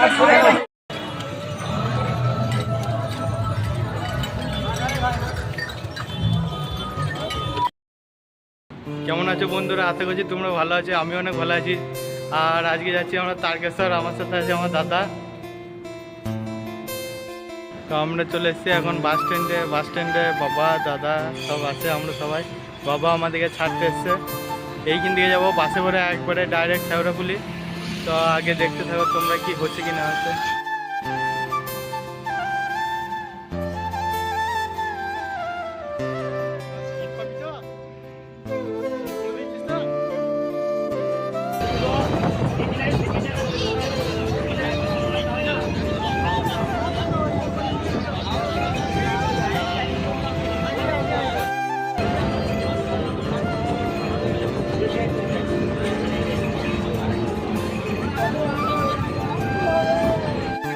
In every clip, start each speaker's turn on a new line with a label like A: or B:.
A: কেমন আছো বন্ধুরা? আশা করছি তোমরা ভালো আছো আমি অনেক ভালো আছি। আর আজকে যাচ্ছি আমরা তারকেশ্বর, আমার সাথে আছে আমার দাদা। তো আমরা চলে এসেছি এখন বাস স্ট্যান্ডে বাস স্ট্যান্ডে বাবা, দাদা সব আছে, আমরা সবাই। বাবা আমাদেরকে ছাড়তে এসছে। এইখান থেকে যাব বাসে করে একবারে ডাইরেক্ট শেওড়াপুলি। তো আগে দেখতে থাকো তোমরা কি হচ্ছে কি না হচ্ছে।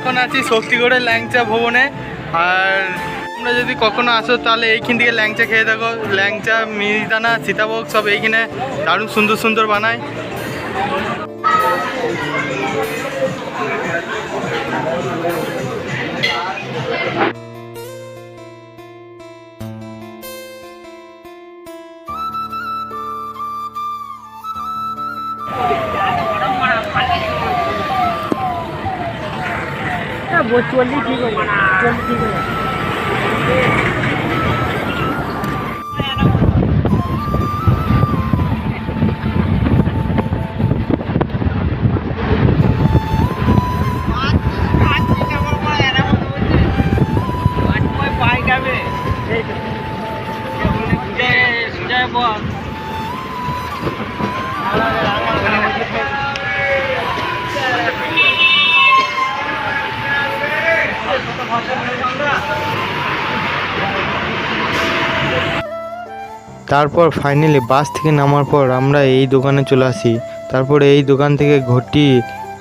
A: এখন আছি শক্তিগড়ের ল্যাংচা ভবনে। আর তোমরা যদি কখনো আসো, তাহলে এইখান থেকে ল্যাংচা খেয়ে দেখো ল্যাংচা, মিহিদানা, সীতাভোগ, সব এইখানে দারুণ সুন্দর সুন্দর বানায়।
B: চল্লিশ ঠিক হয়ে যাবে চল্লিশ ঠিক হয়ে যাবে।
A: তারপর ফাইনালি বাস থেকে নামার পর আমরা এই দোকানে চলে আসি। তারপর এই দোকান থেকে ঘটি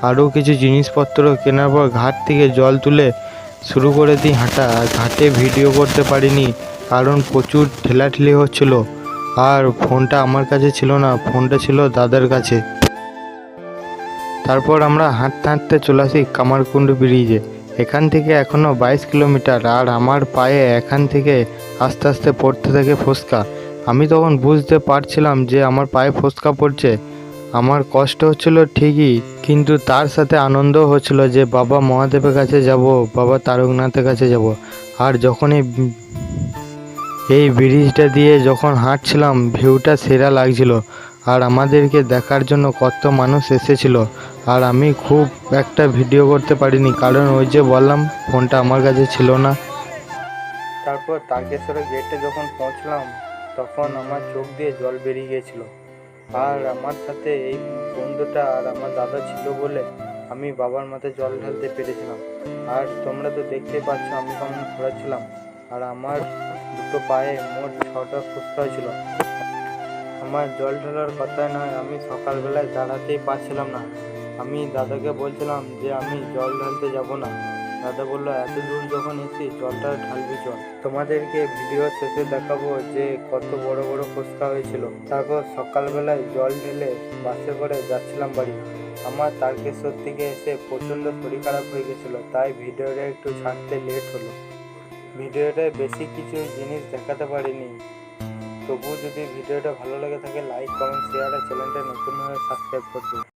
A: আরও কিছু জিনিসপত্র কেনার পর ঘাট থেকে জল তুলে শুরু করে দিই হাঁটা। ঘাটে ভিডিও করতে পারিনি, কারণ প্রচুর ঠেলাঠেলি হচ্ছিল। আর ফোনটা আমার কাছে ছিল না, ফোনটা ছিল দাদার কাছে। তারপর আমরা হাঁটতে হাঁটতে চলে আসি কামারকুণ্ড ব্রিজে। এখান থেকে এখনও বাইশ কিলোমিটার আর আমার পায়ে এখান থেকে আস্তে আস্তে পড়তে থাকে ফোসকা। আমি তখন বুঝতে পারছিলাম যে আমার পায়ে ফোসকা পড়ছে। আমার কষ্ট হচ্ছিল ঠিকই, কিন্তু তার সাথে আনন্দও হচ্ছিল যে বাবা মহাদেবের কাছে যাব, বাবা তারকনাথের কাছে যাব। আর যখন এই এই ব্রিজটা দিয়ে যখন হাঁটছিলাম, ভিউটা সেরা লাগছিল। আর আমাদেরকে দেখার জন্য কত মানুষ এসেছিল। আর আমি খুব একটা ভিডিও করতে পারিনি, কারণ ওই যে বললাম, ফোনটা আমার কাছে ছিল না। তারপর তারকেশ্বরের গেটে যখন পৌঁছলাম, তখন আমার চোখ দিয়ে জল বেরিয়ে গিয়েছিল। আর আমার সাথে এই বন্ধুটা আর আমার দাদা ছিল বলে আমি বাবার মাথায় জল ঢালতে পেরেছিলাম। আর তোমরা তো দেখতেই পাচ্ছ আমি কেমন ঘোরাচ্ছিলাম। আর আমার দুটো পায়ে মোট ছটা ফুসকা ছিল আমার জল ঢালার কথা নয়, আমি সকালবেলায় দাঁড়াতেই পারছিলাম না। আমি দাদাকে বলছিলাম যে আমি জল ঢালতে যাব না। দাদা বলল, এত দূর যখন এসি জলটা ঢালবি চল। তোমাদেরকে ভিডিও শেষে দেখাবো যে কত বড় বড় ফুসকা হয়েছিল। তারপর সকালবেলায় জল ঢেলে বাসে করে যাচ্ছিলাম বাড়ি। আমার তারকেশ্বর থেকে এসে প্রচণ্ড শরীর খারাপ হয়ে গেছিল, তাই ভিডিওটা একটু ছাড়তে লেট হলো। ভিডিওটায় বেশি কিছু জিনিস দেখাতে পারিনি। তবু যদি ভিডিওটা ভালো লেগে থাকে লাইক কমেন্ট শেয়ার আর চ্যানেলটা নতুন হয়ে সাবস্ক্রাইব করবে